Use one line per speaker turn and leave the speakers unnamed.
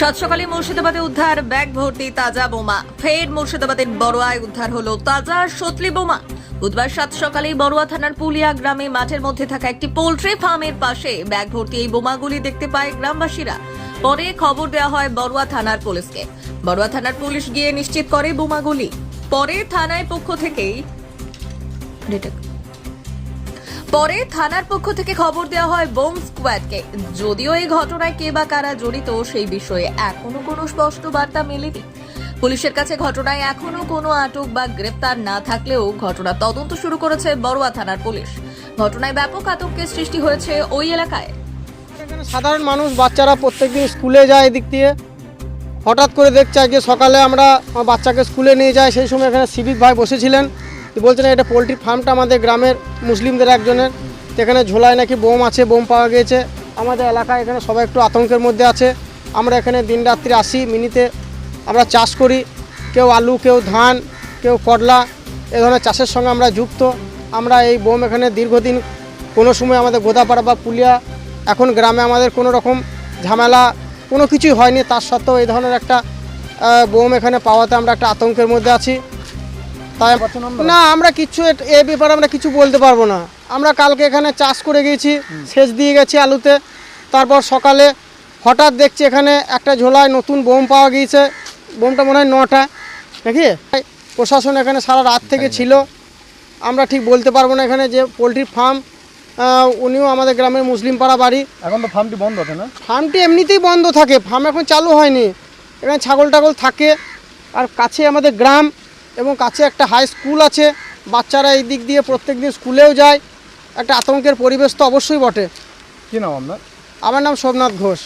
সাত সকালে মুর্শিদাবাদে উদ্ধার, ব্যাগ ভর্তি তাজা বোমা। ফের মুর্শিদাবাদের বড়োয়ায় উদ্ধার হলো তাজা সতলি বোমা। বুধবার সাত সকালেই বড়ুয়া থানার পুলিয়া গ্রামে মাঠের মধ্যে থাকা একটি পোল্ট্রি ফার্মের পাশে ব্যাগ ভর্তি এই বোমাগুলি দেখতে পায় গ্রামবাসীরা। পরে খবর দেওয়া হয় বড়ুয়া থানার পুলিশকে। বড়ুয়া থানার পুলিশ গিয়ে নিশ্চিত করে বোমাগুলি। পরে থানায় পক্ষ থেকেই. পরে থানার পক্ষ থেকে খবর দেওয়া হয় বোম স্কোয়াডকে। যদিও এই ঘটনায় কে বা কারা জড়িত সেই বিষয়ে এখনও কোনো স্পষ্ট বার্তা মেলেনি। পুলিশের কাছে ঘটনায় এখনও কোনো আটক বা গ্রেপ্তার না থাকলেও ঘটনা তদন্ত শুরু করেছে বড়ুয়া থানার পুলিশ। ঘটনায় ব্যাপক আতঙ্কের সৃষ্টি হয়েছে ওই এলাকায়।
সাধারণ মানুষ, বাচ্চারা প্রত্যেকদিন স্কুলে যায় এদিক দিয়ে। হঠাৎ করে দেখছে আজকে সকালে আমরা বাচ্চাকে স্কুলে নিয়ে যাই, সেই সময় এখানে সিভিক ভাই বসেছিলেন। তো না, এটা পোলট্রি ফার্মটা আমাদের গ্রামের মুসলিমদের একজনের। এখানে ঝোলায় নাকি বোম আছে, বোম পাওয়া গিয়েছে। আমাদের এলাকায় এখানে সবাই একটু আতঙ্কের মধ্যে আছে। আমরা এখানে দিন রাত্রি আসি মিনিতে আমরা চাষ করি। কেউ আলু, কেউ ধান, কেউ করলা, এ ধরনের চাষের সঙ্গে আমরা যুক্ত। আমরা এই বোম এখানে দীর্ঘদিন কোনো সময় আমাদের গোদাপাড়া বা পুলিয়া, এখন গ্রামে আমাদের কোনো রকম ঝামেলা, কোনো কিছুই হয়নি। তার সত্ত্বেও এই ধরনের একটা বোম এখানে পাওয়াতে আমরা একটা আতঙ্কের মধ্যে আছি। তাই? না আমরা কিছু এ ব্যাপারে আমরা কিছু বলতে পারব না। আমরা কালকে এখানে চাষ করে গিয়েছি সেচ দিয়ে গেছি আলুতে। তারপর সকালে হঠাৎ দেখছি এখানে একটা ঝোলায় নতুন বোম পাওয়া গিয়েছে। বোমটা মনে হয় নটা নাকি? প্রশাসন এখানে সারা রাত থেকে ছিল। আমরা ঠিক বলতে পারব না এখানে যে পোলট্রি ফার্ম উনিও আমাদের গ্রামের মুসলিম পাড়া বাড়ি।
এখন তো ফার্মটি বন্ধ আছে না?
ফার্মটি এমনিতেই বন্ধ থাকে ফার্ম এখন চালু হয়নি। এখানে ছাগল টাগল থাকে। আর কাছে আমাদের গ্রাম এবং কাছে একটা হাই স্কুল আছে। বাচ্চারা এই দিক দিয়ে প্রত্যেক দিন স্কুলেও যায়। একটা আতঙ্কের পরিবেশ তো অবশ্যই বটে।
কী নাম আপনার?
আমার নাম সোমনাথ ঘোষ।